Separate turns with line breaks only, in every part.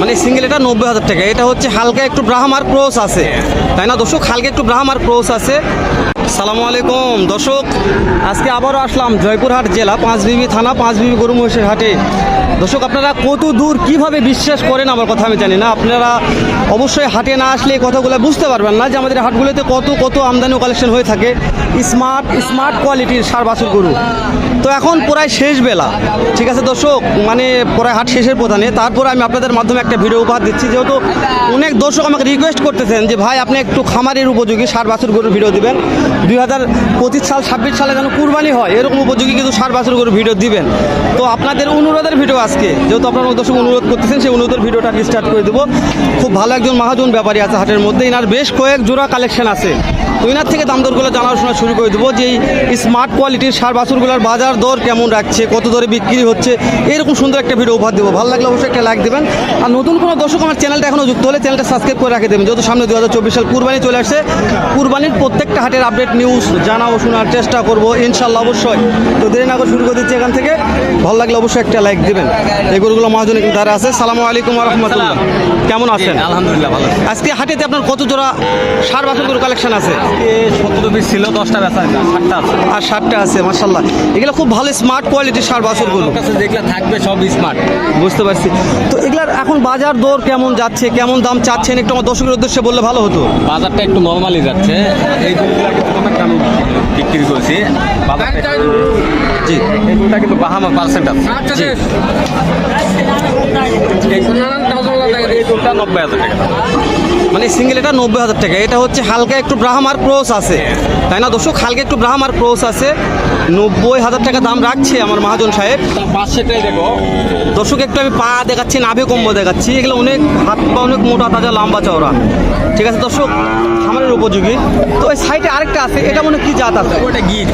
মানে সিঙ্গেল এটা নব্বই হাজার টাকা। এটা হচ্ছে হালকা একটু ব্রাহ্মার ক্রোস আছে। তাই না দর্শক? হালকা একটু ব্রাহ্মার ক্রোস আছে। সালামু আলাইকুম। দর্শক, আজকে আবারও আসলাম জয়পুরহাট জেলা পাঁচ পাঁচবিবি থানা পাঁচ পাঁচবিবি গরু মহিষের হাটে। দর্শক, আপনারা কত দূর কীভাবে বিশ্বাস করেন আমার কথা আমি জানি না। আপনারা অবশ্যই হাটে না আসলে এই কথাগুলো বুঝতে পারবেন না যে আমাদের হাটগুলোতে কত কত আমদানি কালেকশন হয়ে থাকে। স্মার্ট স্মার্ট কোয়ালিটির সার বাছুর গরু। তো এখন প্রায় শেষ বেলা। ঠিক আছে দর্শক মানে প্রায় হাট শেষের প্রধানে। তারপরে আমি আপনাদের মাধ্যমে একটা ভিডিও উপহার দিচ্ছি। যেহেতু অনেক দর্শক আমাকে রিকোয়েস্ট করতেছেন যে, ভাই, আপনি একটু খামারের উপযোগী সার বাছুর গরুর ভিডিও দিবেন। দুই হাজার পঁচিশ সাল, ছাব্বিশ সালে যেন কুরবানি হয়, এরকম উপযোগী কিন্তু সার বাছুর গরুর ভিডিও দিবেন। তো আপনাদের অনুরোধের ভিডিও আজকে। যেহেতু আপনারা দর্শক অনুরোধ করতেছেন, সেই অনুরোধের ভিডিওটা স্টার্ট করে দেবো। খুব ভালো একজন মহাজন ব্যাপারী আছে হাটের মধ্যে। ইনার বেশ কয়েক জোড়া কালেকশন আছে। তো ইনার থেকে দাম দরগুলো জানাশোনা শুরু করে দেবো যে এই স্মার্ট কোয়ালিটির সার বাছুরগুলোর বাজার দর কেমন রাখছে, কত দরে বিক্রি হচ্ছে, এরকম সুন্দর একটা ভিডিও উপহার দেবো। ভালো লাগলে অবশ্যই একটা লাইক দেবেন। আর নতুন কোনো দর্শক আমার চ্যানেলটা এখনও যুক্ত হলে চ্যানেলটা সাবস্ক্রাইব করে রাখে দেবেন। যেহেতু সামনে দু হাজার চব্বিশ সাল কুরবানি চলে আসছে, কুরবানির প্রত্যেকটা হাটের আপডেট নিউজ জানাও শোনার চেষ্টা করব, ইনশাল্লাহ অবশ্যই। তো দেরি না শুরু করে দিচ্ছি এখান থেকে। ভালো লাগলে অবশ্যই একটা লাইক দেবেন। এই গরুগুলো মহাজনে কিন্তু ধারে আছে। সালামু আলাইকুম রহমতুল্লাহ। কেমন আছেন?
আলহামদুলিল্লাহ ভালো
আজকে হাটেতে আপনার কত জোড়া সার বাছুর গরু কালেকশন আছে?
সত্তর পিস ছিল দশটা বেচা সাতটা আছে।
আর ষাটটা আছে মার্শাল্লাহ এগুলো খুব ভালো স্মার্ট কোয়ালিটির সার বাছুর গরু।
কাছে যেগুলো থাকবে সব স্মার্ট
বুঝতে পারছি। তো এগুলার এখন বাজার দর কেমন যাচ্ছে? কেমন দাম চাচ্ছেন? একটু আমার দর্শকের উদ্দেশ্যে বললে ভালো হতো।
বাজারটা একটু নর্মালি যাচ্ছে। এই বিক্রি করেছি। বাজারটা
জি।
কিন্তু বাহামা পার্সেন্ট আছে।
জি।
এই এই গরুটা নব্বই হাজার টাকা।
মানে সিঙ্গেল এটা নব্বই হাজার টাকা। এটা হচ্ছে হালকা একটু ব্রাহ্মার ক্রোস আছে। তাই না দর্শক? হালকা একটু ব্রাহ্মার ক্রোস আছে। নব্বই হাজার টাকা দাম রাখছে আমার মহাজন সাহেব।
তার পাশেটাই দেখো।
দর্শক একটু আমি পা দেখাচ্ছি নাভি কম্ব দেখাচ্ছি। এগুলো অনেক হাত পা অনেক মোটা তাজা লম্বা চওড়া। ঠিক আছে দর্শক? খামারের উপযোগী। তো ওই সাইডে আরেকটা আছে। এটা মনে কি জাত আছে?
ওটা গির।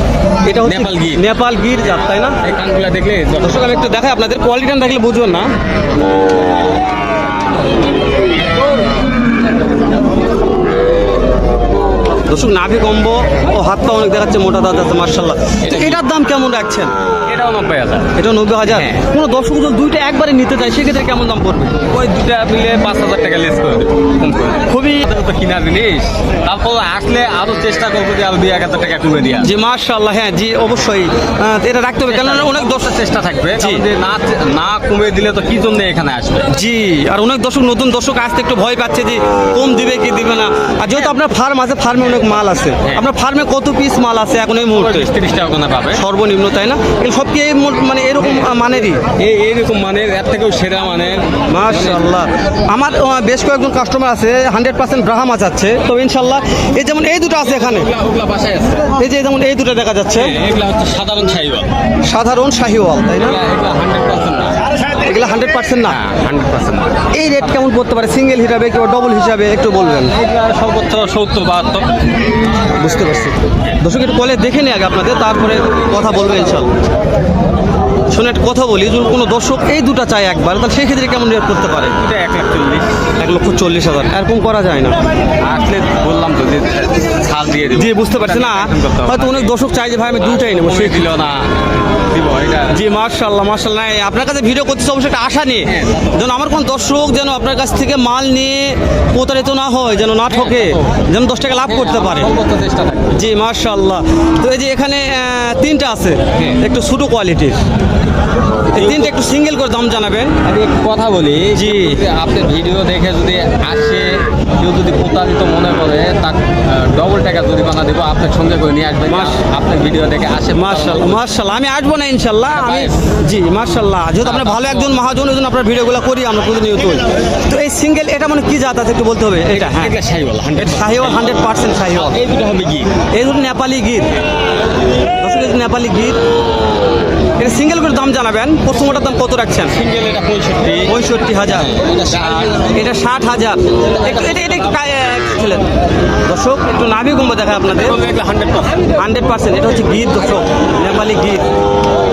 এটা হচ্ছে
নেপাল গির।
নেপাল গির জাত তাই না?
এই কানগুলা দেখলে
দর্শক আমি একটু দেখাই। আপনাদের কোয়ালিটিটা দেখলে বুঝবেন না। Four. দর্শক নাভি কম্ব ও হাত পা অনেক দেখাচ্ছে মোটা দাদা মার্শাল্লাহ এটার দাম কেমন রাখছেন?
এটাও নব্বই হাজার।
এটা নব্বই হাজার?
হ্যাঁ।
কোনো দর্শক যদি দুইটা একবারে নিতে চায় সেক্ষেত্রে কেমন দাম পড়বে?
ওই দুটা মিলে পাঁচ হাজার টাকা লেস করে দেবো।
খুবই
তো কিনা জিনিস। তারপর আসলে আরও চেষ্টা করব যে আরও দুই এক হাজার টাকা কমে দিয়া
জি মার্শাল্লাহ হ্যাঁ জি অবশ্যই। এটা রাখতে হবে কেননা অনেক দর্শক
চেষ্টা থাকবে
জি।
না না কমে দিলে তো কি জন্য এখানে আসবে?
জি আর অনেক দর্শক নতুন দর্শক আসতে একটু ভয় পাচ্ছে যে কম দিবে কি দিবে না। আর যেহেতু আপনার ফার্ম আছে ফার্মে অনেক মাল আছে।
হ্যাঁ।
আপনার ফার্মে কত পিস মাল আছে এখন এই মুহূর্তে?
তিরিশ টাকা পাবে
সর্বনিম্ন তাই না? এগুলো সব কি এই মানে এরকম মানেরই?
এই এইরকম মানে এর থেকেও সেরা মানে
মাশাল্লাহ আমার বেশ কয়েকজন কাস্টমার আছে হান্ড্রেড পার্সেন্ট ব্রাহ্মা চাচ্ছে। তো ইনশাল্লাহ এই যেমন এই দুটো আছে এখানে।
আছে।
এই যে যেমন এই দুটো দেখা যাচ্ছে।
হ্যাঁ, সাধারণ ছাইবা
সাধারণ শাহিওয়াল তাই না?
এগুলা হান্ড্রেড পার্সেন্ট না?
হান্ড্রেড পার্সেন্ট না।
হান্ড্রেড পার্সেন্ট
এই রেট কেমন পড়তে পারে? সিঙ্গেল হিসাবে কিংবা ডবল হিসাবে একটু বলবেন।
সর্বোচ্চ সত্তর বাহাত্তর।
বুঝতে পারছি। দর্শক একটু কলে দেখে নিই আগে আপনাদের তারপরে কথা বলবেন ইনশাল্লাহ। শুনে একটা কথা বলি যদি কোনো দর্শক এই দুটো চাই একবার তাহলে সেই ক্ষেত্রে কেমন রেট করতে পারে?
এটা এক লাখ চল্লিশ।
এক লক্ষ চল্লিশ হাজার এরকম করা যায় না।
আসলে বললাম তো যে ছাল দিয়ে
জি বুঝতে পারছি না হয়তো অনেক দর্শক চাই যে ভাই আমি দুটাই নেব
সে দিল না।
জি মার্শাল্লাহ মার্শাল্লাহ নাই আপনার কাছে ভিডিও করতেছে অবশ্যই একটা আশা নিয়ে।
হ্যাঁ,
যেন আমার কোন দর্শক যেন আপনার কাছ থেকে মাল নিয়ে প্রতারিত না হয় যেন না ঠকে যেন দশ টাকা লাভ করতে পারে। জি মার্শাল্লাহ তো এই যে এখানে তিনটা আছে
হ্যাঁ।
একটু ছোটো কোয়ালিটির এই তিনটা একটু সিঙ্গেল করে দাম জানাবেন
আমি একটু কথা বলি
জি।
আপনার ভিডিও দেখে যদি আসে কেউ যদি প্রতারিত মনে করে তার ডবল টাকা জরিমানা দেবো আপনার সঙ্গে করে নিয়ে আসবেন
মাস-
আপনার ভিডিও দেখে আসে
মার্শাল্লাহ মার্শাল্লাহ আমি আসব না ইনশাল্লাহ। আমি জি মার্শাল্লাহ যেহেতু আপনার ভালো একজন মহাজন ওই জন্য আপনার ভিডিওগুলো করি আমরা প্রতিনিয়ত তো এই সিঙ্গেল এটা মানে কি জাত আছে একটু বলতে হবে? এটা হ্যাঁ।
এটা Sahiwal hundred
Sahiwal hundred percent Sahiwal.
এই দুটো হবে কি
এই ধরুন নেপালি যে নেপালি এটা সিঙ্গেল করে দাম জানাবেন। প্রথম প্রথমটার দাম কত রাখছেন?
সিঙ্গেল এটা পঁয়ষট্টি।
পঁয়ষট্টি হাজার।
এটা ষাট।
হাজার। একটু এটা এটা একটু ছিলেন দর্শক একটু নাভি কুম্ভ দেখায় আপনাদের।
হান্ড্রেড পার্সেন্ট
হান্ড্রেড পার্সেন্ট এটা হচ্ছে গীত দর্শক। নেপালি গীত।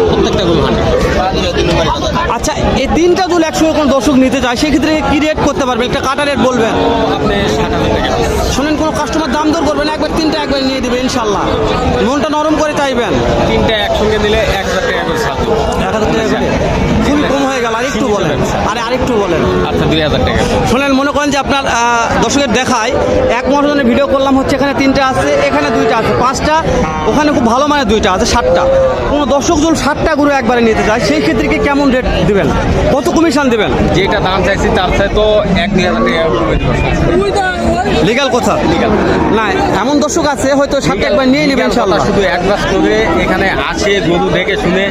প্রত্যেকটা
আচ্ছা এই তিনটা যদি একসঙ্গে কোনো দর্শক নিতে চায় সেক্ষেত্রে কি রেট করতে পারবেন একটা কাটা রেট বলবেন।
আপনি ষাট হাজার
শোনেন কোনো কাস্টমার দাম দর করবেন একবার তিনটা একবার নিয়ে দেবে ইনশাল্লাহ। মনটা নরম করে চাইবেন।
তিনটা একসঙ্গে দিলে এক হাজার টাকা করে ছাড়। দেবো
এক হাজার খুবই কম হয়ে গেল আর আরেকটু বলেন। আরে আরেকটু বলেন।
আচ্ছা দুই হাজার টাকা।
শোনেন মনে করেন যে আপনার দর্শকের দেখায় এক মহাজনের ভিডিও করলাম হচ্ছে এখানে তিনটা আছে এখানে দুইটা আছে পাঁচটা ওখানে খুব ভালো মানে দুইটা আছে সাতটা। কোনো দর্শক যদি সাতটা গরু একবারে নিতে চায় সেই ক্ষেত্রে কি কেমন রেট দেবেন? কত কমিশন দিবেন?
যেটা দাম চাইছি তার চাই তো এক দুই হাজার টাকা
লিগাল কথা। না এমন দর্শক আছে হয়তো সাতটা একবার নিয়ে নেবেন ইনশাল্লাহ
শুধু একবার করে এখানে আসে গরু দেখে শুনে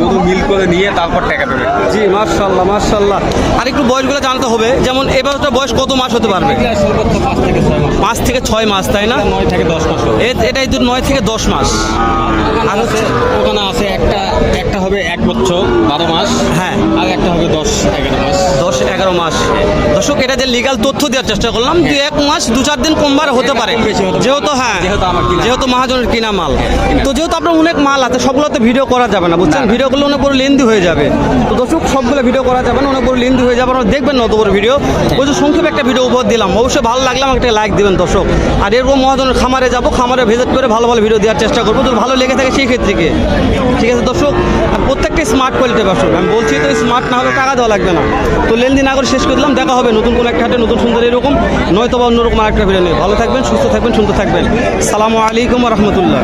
গরু মিল করে নিয়ে তারপর টাকা দেবে।
জি মার্শাল্লাহ মার্শাল্লাহ আর একটু বয়সগুলো জানতে হবে যেমন এবারটা বয়স কত মাস হতে পারবে?
পাঁচ থেকে ছয় মাস
তাই না?
নয় থেকে দশ মাস
এটাই তো নয় থেকে দশ মাস।
আর হচ্ছে ওখানে আছে একটা একটা হবে এক বছর বারো মাস।
হ্যাঁ।
আর একটা হবে দশ এগারো মাস।
দশ এগারো মাস। দর্শক এটা যে লিগাল তথ্য দেওয়ার চেষ্টা করলাম যে এক মাস দু চার দিন কমবার হতে পারে। যেহেতু হ্যাঁ
যেহেতু আমার কিনা।
যেহেতু মহাজনের কিনা মাল। তো যেহেতু আপনার অনেক মাল আছে সবগুলোতে ভিডিও করা যাবে না বুঝছেন? ভিডিওগুলো অনেক বড় লেন্দি হয়ে যাবে। তো দর্শক সবগুলো ভিডিও করা যাবে না, অনেক লেন্দি হয়ে যাবে দেখবেন না বড় ভিডিও ওই যে সংক্ষেপে একটা ভিডিও উপহার দিলাম। অবশ্যই ভালো লাগলে আমাকে একটা লাইক দিবেন দর্শক। আর এরকম মহাজনের খামারে যাব, খামারে ভিজিট করে ভালো ভালো ভিডিও দেওয়ার চেষ্টা করব। যদি ভালো লেগে থাকে সেই ক্ষেত্রে ঠিক আছে দর্শক প্রত্যেকটা স্মার্ট কোয়ালিটির দর্শক। আমি বলছি তো স্মার্ট না হলে টাকা দেওয়া লাগবে না। তো লেনদেন না করে শেষ করে দিলাম, দেখা হবে নতুন কোনো একটা হাটে, নতুন সুন্দর এরকম নয়তো বা অন্যরকম আরেকটা ভিডিও নিয়ে। ভালো থাকবেন, সুস্থ থাকবেন, সুন্দর থাকবেন। সালামু আলাইকুম রহমতুল্লাহ।